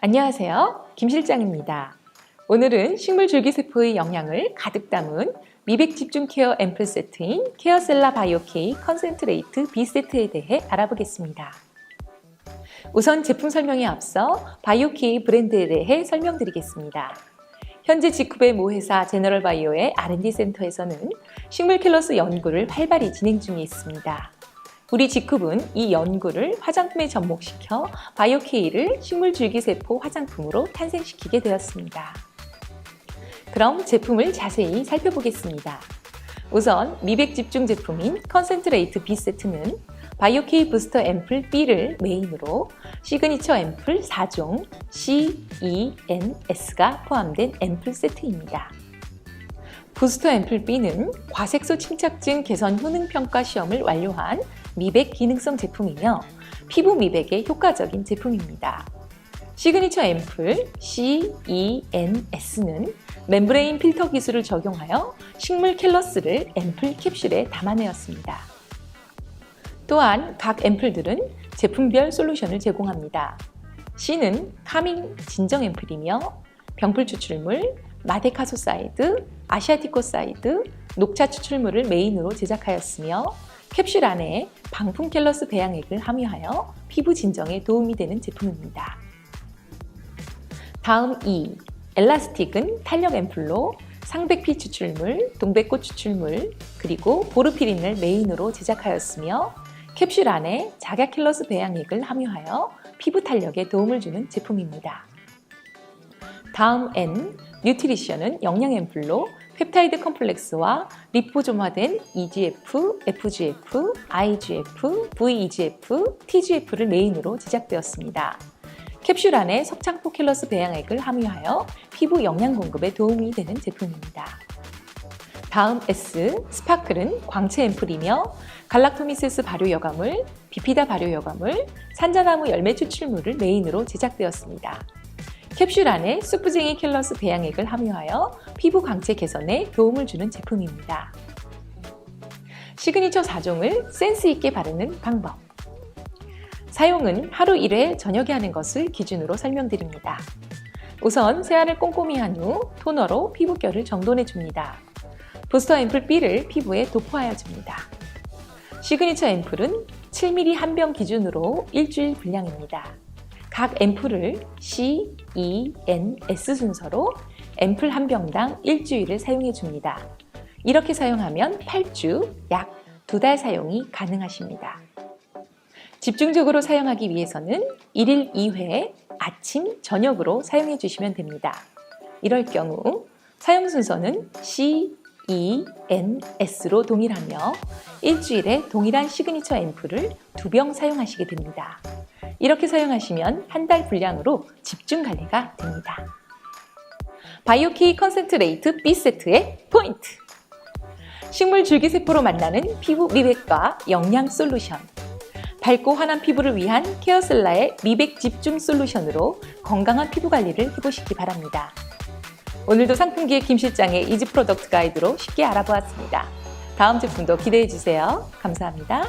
안녕하세요. 김 실장입니다. 오늘은 식물 줄기세포의 영양을 가득 담은 미백 집중 케어 앰플 세트인 케어셀라 바이오 케이 컨센트레이트 B 세트에 대해 알아보겠습니다. 우선 제품 설명에 앞서 바이오 케이 브랜드에 대해 설명드리겠습니다. 현재 직후의 모회사 제너럴 바이오의 R&D 센터에서는 식물 킬러스 연구를 활발히 진행 중에 있습니다. 우리 지쿱은 이 연구를 화장품에 접목시켜 바이오케이를 식물 줄기세포 화장품으로 탄생시키게 되었습니다. 그럼 제품을 자세히 살펴보겠습니다. 우선 미백 집중 제품인 컨센트레이트 B 세트는 바이오케이 부스터 앰플 B를 메인으로 시그니처 앰플 4종 C, E, N, S가 포함된 앰플 세트입니다. 부스터 앰플 B는 과색소 침착증 개선 효능 평가 시험을 완료한 미백 기능성 제품이며 피부 미백에 효과적인 제품입니다. 시그니처 앰플 CENS는 멤브레인 필터 기술을 적용하여 식물 캘러스를 앰플 캡슐에 담아내었습니다. 또한 각 앰플들은 제품별 솔루션을 제공합니다. C는 카밍 진정 앰플이며 병풀 추출물, 마데카소 사이드, 아시아티코 사이드, 녹차 추출물을 메인으로 제작하였으며 캡슐 안에 방풍 캘러스 배양액을 함유하여 피부 진정에 도움이 되는 제품입니다. 다음 E. 엘라스틱은 탄력 앰플로 상백피 추출물, 동백꽃 추출물, 그리고 보르피린을 메인으로 제작하였으며 캡슐 안에 작약 킬러스 배양액을 함유하여 피부 탄력에 도움을 주는 제품입니다. 다음 N. 뉴트리션은 영양 앰플로 펩타이드 컴플렉스와 리포좀화된 EGF, FGF, IGF, VEGF, TGF를 메인으로 제작되었습니다. 캡슐 안에 석창포 킬러스 배양액을 함유하여 피부 영양 공급에 도움이 되는 제품입니다. 다음 S, 스파클은 광채 앰플이며 갈락토미세스 발효 여과물, 비피다 발효 여과물, 산자나무 열매 추출물을 메인으로 제작되었습니다. 캡슐 안에 수프쟁이 킬러스 배양액을 함유하여 피부 광채 개선에 도움을 주는 제품입니다. 시그니처 4종을 센스 있게 바르는 방법. 사용은 하루 1회 저녁에 하는 것을 기준으로 설명드립니다. 우선 세안을 꼼꼼히 한 후 토너로 피부결을 정돈해 줍니다. 부스터 앰플 B를 피부에 도포하여 줍니다. 시그니처 앰플은 7ml 한병 기준으로 일주일 분량입니다. 각 앰플을 C, E, N, S 순서로 앰플 한 병당 일주일을 사용해 줍니다. 이렇게 사용하면 8주, 약 두 달 사용이 가능하십니다. 집중적으로 사용하기 위해서는 1일 2회 아침, 저녁으로 사용해 주시면 됩니다. 이럴 경우 사용 순서는 C, E, N, S로 동일하며 일주일에 동일한 시그니처 앰플을 두 병 사용하시게 됩니다. 이렇게 사용하시면 한 달 분량으로 집중 관리가 됩니다. 바이오키 컨센트레이트 B 세트의 포인트! 식물 줄기세포로 만나는 피부 미백과 영양 솔루션. 밝고 환한 피부를 위한 케어셀라의 미백 집중 솔루션으로 건강한 피부 관리를 해보시기 바랍니다. 오늘도 상품기의 김 실장의 이지 프로덕트 가이드로 쉽게 알아보았습니다. 다음 제품도 기대해 주세요. 감사합니다.